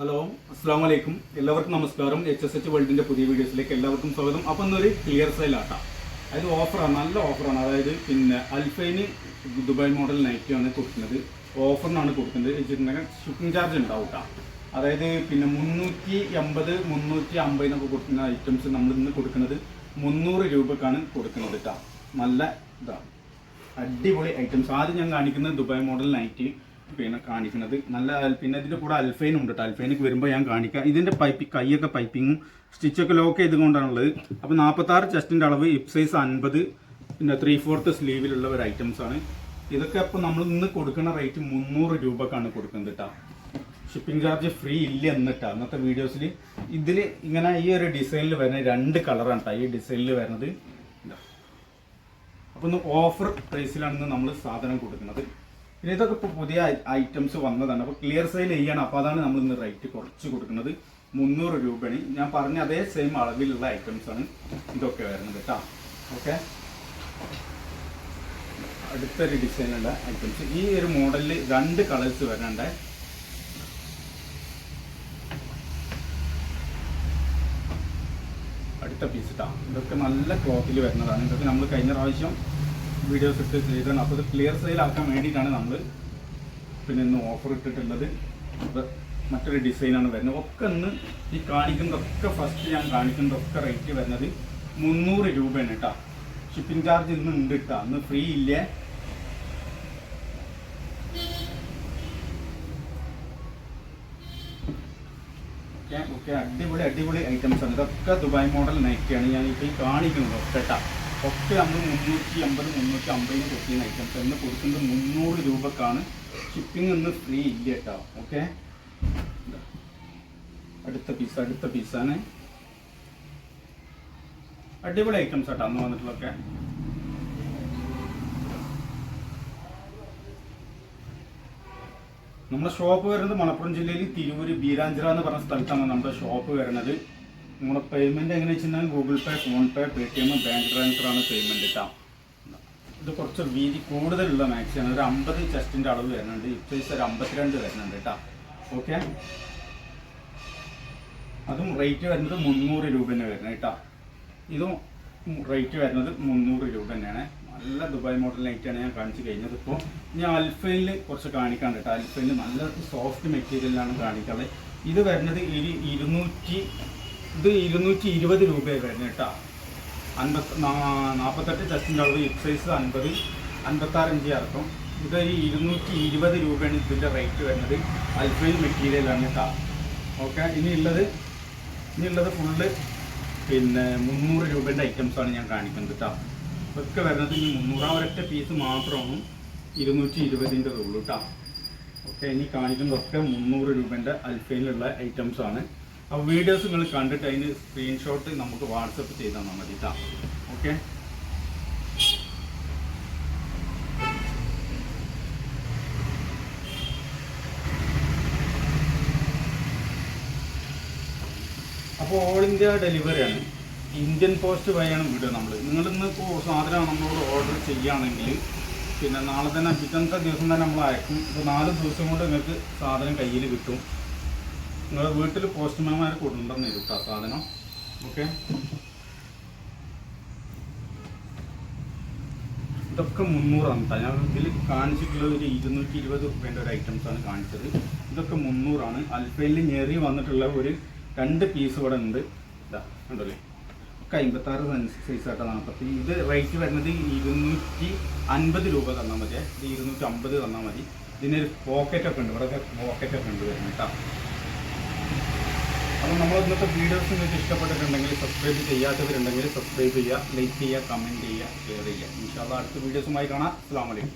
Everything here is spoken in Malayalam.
ഹലോ അസ്സാം വലൈക്കും എല്ലാവർക്കും നമസ്കാരം. എച്ച് എസ് എച്ച് വേൾഡിന്റെ പുതിയ വീഡിയോസിലേക്ക് എല്ലാവർക്കും സ്വാഗതം. അപ്പം ഇന്നൊരു ക്ലിയർ സെയിലാട്ടാ അതായത് ഓഫറാണ് നല്ല ഓഫറാണ് അതായത് പിന്നെ അൽഫൈന് ദുബായ് മോഡൽ നൈറ്റി ആണ് കൊടുക്കുന്നത്. ഓഫറിനാണ് കൊടുക്കുന്നത്. വെച്ചിട്ടുണ്ടെങ്കിൽ ഷിപ്പിംഗ് ചാർജ് ഉണ്ടാവും ട്ടാ. അതായത് പിന്നെ മുന്നൂറ്റി എൺപത് മുന്നൂറ്റി അമ്പതിനൊക്കെ കൊടുക്കുന്ന ഐറ്റംസ് നമ്മൾ ഇന്ന് കൊടുക്കുന്നത് മുന്നൂറ് രൂപക്കാണ് കൊടുക്കുന്നത് കേട്ടോ നല്ല ഇതാണ്. അടിപൊളി ഐറ്റംസ് ആദ്യം ഞാൻ കാണിക്കുന്നത് ദുബായ് മോഡൽ നൈറ്റി പിന്നെ കാണിക്കുന്നത്. നല്ല പിന്നെ ഇതിന്റെ കൂടെ അൽഫൈൻ ഉണ്ട് കേട്ടോ അൽഫൈനൊക്കെ വരുമ്പോൾ ഞാൻ കാണിക്കാം. ഇതിന്റെ പൈപ്പ് കൈയൊക്കെ പൈപ്പിങ്ങും സ്റ്റിച്ചൊക്കെ ലോക്ക് ചെയ്തുകൊണ്ടാണുള്ളത്. അപ്പോൾ നാൽപ്പത്തി ആറ് ചെസ്റ്റിന്റെ അളവ് ഇപ് സൈസ് അൻപത് പിന്നെ ത്രീ ഫോർത്ത് സ്ലീവിലുള്ള ഒരു ഐറ്റംസ് ആണ്. ഇതൊക്കെ അപ്പോൾ നമ്മൾ ഇന്ന് കൊടുക്കുന്ന റേറ്റ് മുന്നൂറ് രൂപക്കാണ് കൊടുക്കുന്നത് കേട്ടോ ഷിപ്പിംഗ് ചാർജ് ഫ്രീ ഇല്ല എന്നിട്ടാ അന്നത്തെ വീഡിയോസിൽ ഇതിൽ ഇങ്ങനെ ഈ ഒരു ഡിസൈനിൽ വരുന്ന രണ്ട് കളറാണ് കേട്ടോ ഈ ഡിസൈനിൽ വരുന്നത്. അപ്പോൾ ഒന്ന് ഓഫർ പ്രൈസിലാണ് നമ്മൾ സാധനം കൊടുക്കുന്നത്. പിന്നെ ഇതൊക്കെ ഇപ്പോൾ പുതിയ ഐറ്റംസ് വന്നതാണ്. അപ്പോൾ ക്ലിയർ സെയിൽ ചെയ്യണം. അപ്പോൾ അതാണ് നമ്മൾ ഇന്ന് റേറ്റ് കുറച്ച് കൊടുക്കുന്നത്. മുന്നൂറ് രൂപയാണ്. ഞാൻ പറഞ്ഞ അതേ സെയിം അളവിലുള്ള ഐറ്റംസ് ആണ് ഇതൊക്കെ വരുന്നത് കേട്ടോ. ഓക്കെ അടുത്തൊരു ഡിസൈനുള്ള ഐറ്റംസ് ഈ ഒരു മോഡലിൽ രണ്ട് കളേഴ്സ് വരുന്നുണ്ട് അടുത്ത പീസ് ഇട്ടാ ഇതൊക്കെ നല്ല ക്ലോത്തിൽ വരുന്നതാണ്. ഇതൊക്കെ നമ്മൾ കഴിഞ്ഞ പ്രാവശ്യം വീഡിയോസ് ഇട്ട് ചെയ്തതാണ്. അപ്പോൾ ഇത് ക്ലിയർ സെയിൽ ആക്കാൻ വേണ്ടിയിട്ടാണ് നമ്മൾ പിന്നെ ഇന്ന് ഓഫർ ഇട്ടിട്ടുള്ളത്. അപ്പോൾ മറ്റൊരു ഡിസൈനാണ് വരുന്നത്. ഒക്കെ ഇന്ന് ഈ കാണിക്കുന്നതൊക്കെ ഫസ്റ്റ് ഞാൻ കാണിക്കുന്നതൊക്കെ റേറ്റ് വരുന്നത് മുന്നൂറ് രൂപയാണ് കേട്ടോ ഷിപ്പിംഗ് ചാർജ് ഇന്ന് ഉണ്ട് കേട്ടോ അന്ന് ഫ്രീ ഇല്ലേ. ഓക്കെ അടിപൊളി അടിപൊളി ഐറ്റംസ് ആണ്. ഇതൊക്കെ ദുബായ് മോഡൽ നൈറ്റിയാണ് ഞാൻ ഇപ്പോൾ കാണിക്കുന്നത് കേട്ടോ ഒക്കെ നമ്മൾ മുന്നൂറ്റി അമ്പത് മുന്നൂറ്റി അമ്പതിന് കൊടുക്കുന്ന ഐറ്റംസ് എന്ന് കൊടുക്കുന്നത് മുന്നൂറ് രൂപക്കാണ്. ഷിപ്പിംഗ് ഒന്ന് ഫ്രീ ഇല്ല കേട്ടോ ഓക്കെ അടുത്ത പീസ് അടുത്ത പീസാണ് അടിപൊളി ഐറ്റംസ് കേട്ടോ അന്ന് വന്നിട്ടുള്ളതൊക്കെ. നമ്മുടെ ഷോപ്പ് വരുന്നത് മലപ്പുറം ജില്ലയിൽ തിരൂര് ബീരാഞ്ചിറ എന്ന് പറഞ്ഞ സ്ഥലത്താണ് നമ്മുടെ ഷോപ്പ് വരുന്നത്. നമ്മുടെ പേയ്മെന്റ് എങ്ങനെ വെച്ചാൽ Google Pay PhonePe T M bank ട്രാൻസ്ഫറാണ് payment കേട്ടോ ഇത് കുറച്ച് വീതി കൂടുതലുള്ള മാക്സിയാണ് ഒരു അമ്പത് ചെസ്റ്റിന്റെ അളവ് വരുന്നുണ്ട്. ഇപ്പേസ് ഒരു അമ്പത്തിരണ്ട് വരുന്നുണ്ട് കേട്ടോ. ഓക്കെ അതും റേറ്റ് വരുന്നത് മുന്നൂറ് രൂപ തന്നെ വരുന്നത് കേട്ടോ. ഇതും റേറ്റ് വരുന്നത് മുന്നൂറ് രൂപ തന്നെയാണ്. നല്ല ദുബായ് മോഡൽ ലൈറ്റാണ് ഞാൻ കാണിച്ചു കഴിഞ്ഞത് ഇപ്പോൾ ഞാൻ അൽഫൈനിൽ കുറച്ച് കാണിക്കാൻ കേട്ടോ. അൽഫൈനിൽ നല്ല സോഫ്റ്റ് മെറ്റീരിയലാണ് കാണിക്കാറ് ഇത് വരുന്നത് ഇരു ഇരുന്നൂറ്റി ഇത് ഇരുന്നൂറ്റി ഇരുപത് രൂപയെ വരുന്നത് കേട്ടോ. അൻപത്തി നാൽപ്പത്തെട്ട് ചെസ്റ്റിന്റെ അളവ് എക്സൈസ് സൈസ് അൻപത് അൻപത്താറ് ഇഞ്ചി ഇറക്കും ഇത് ഈ ഇരുന്നൂറ്റി ഇരുപത് രൂപയാണ് ഇതിന്റെ റേറ്റ് വരുന്നത്. അൽഫൈൻ മെറ്റീരിയലാണ് കേട്ടോ. ഓക്കെ ഇനിയുള്ളത് ഇനിയുള്ളത് ഫുള്ള് പിന്നെ മുന്നൂറ് രൂപേന്റെ ഐറ്റംസാണ് ഞാൻ കാണിക്കുന്നത് കേട്ടോ. ഇതൊക്കെ വരുന്നത് ഈ മുന്നൂറ് ഒരൊറ്റ പീസ് മാത്രമാണ് ഇരുന്നൂറ്റി ഇരുപതിന്റെ ഉള്ളൂ കേട്ടോ. ഓക്കെ ഇനി കാണിക്കുന്നതൊക്കെ മുന്നൂറ് രൂപേന്റെ അൽഫൈനിലുള്ള ഐറ്റംസാണ് അപ്പോൾ വീഡിയോസ് നിങ്ങൾ കണ്ടിട്ട് അതിന് സ്ക്രീൻഷോട്ട് നമുക്ക് വാട്സപ്പ് ചെയ്ത് തന്നാൽ മതി ഓക്കെ അപ്പോൾ ഓൾ ഇന്ത്യ ഡെലിവറിയാണ് ഇന്ത്യൻ പോസ്റ്റ് വഴിയാണ് വിടുക നമ്മൾ നിങ്ങളിന്ന് ഇപ്പോൾ സാധനം നമ്മളോട് ഓർഡർ ചെയ്യുകയാണെങ്കിൽ പിന്നെ നാളെ തന്നെ പിറ്റത്തെ ദിവസം തന്നെ നമ്മൾ അയക്കും. ഇപ്പോൾ നാല് ദിവസം കൊണ്ട് നിങ്ങൾക്ക് സാധനം കയ്യിൽ കിട്ടും. നിങ്ങളുടെ വീട്ടിൽ പോസ്റ്റ്മാൻമാർ കൊണ്ടുവന്നു തരും കേട്ടോ സാധനം. ഓക്കെ? ഇതൊക്കെ മുന്നൂറാണ് കേട്ടോ ഞാൻ ഇതിൽ കാണിച്ചിട്ടുള്ള ഒരു ഇരുന്നൂറ്റി ഇരുപത് റുപ്യേന്റെ ഒരു ഐറ്റംസ് ആണ് കാണിച്ചത്. ഇതൊക്കെ മുന്നൂറാണ്. അൽഫയിൽ ഞെറി വന്നിട്ടുള്ള ഒരു രണ്ട് പീസ് ഇവിടെ ഉണ്ട്. ഇതാ ഉണ്ടല്ലേ ഒക്കെ അമ്പത്താറ് സൈസ് ആട്ടോ നാൽപ്പത്തി ഇത് റേറ്റ് വരുന്നത് ഇരുന്നൂറ്റി അൻപത് രൂപ തന്നാൽ മതി. ഇത് ഇരുന്നൂറ്റി അമ്പത് തന്നാൽ മതി. ഇതിനൊരു പോക്കറ്റൊക്കെ ഉണ്ട്. ഇവിടെ പോക്കറ്റൊക്കെ ഉണ്ട് വരുന്നത് കേട്ടോ അപ്പോൾ നമ്മൾ ഇന്നത്തെ വീഡിയോസ് നിങ്ങൾക്ക് ഇഷ്ടപ്പെട്ടിട്ടുണ്ടെങ്കിൽ സബ്സ്ക്രൈബ് ചെയ്യാത്തവരുണ്ടെങ്കിൽ സബ്സ്ക്രൈബ് ചെയ്യുക ലൈക്ക് ചെയ്യുക കമന്റ് ചെയ്യുക ഷെയർ ചെയ്യുക. ഇൻഷാല്ല അടുത്ത വീഡിയോസുമായി കാണാം. അസ്സാം വലൈക്കും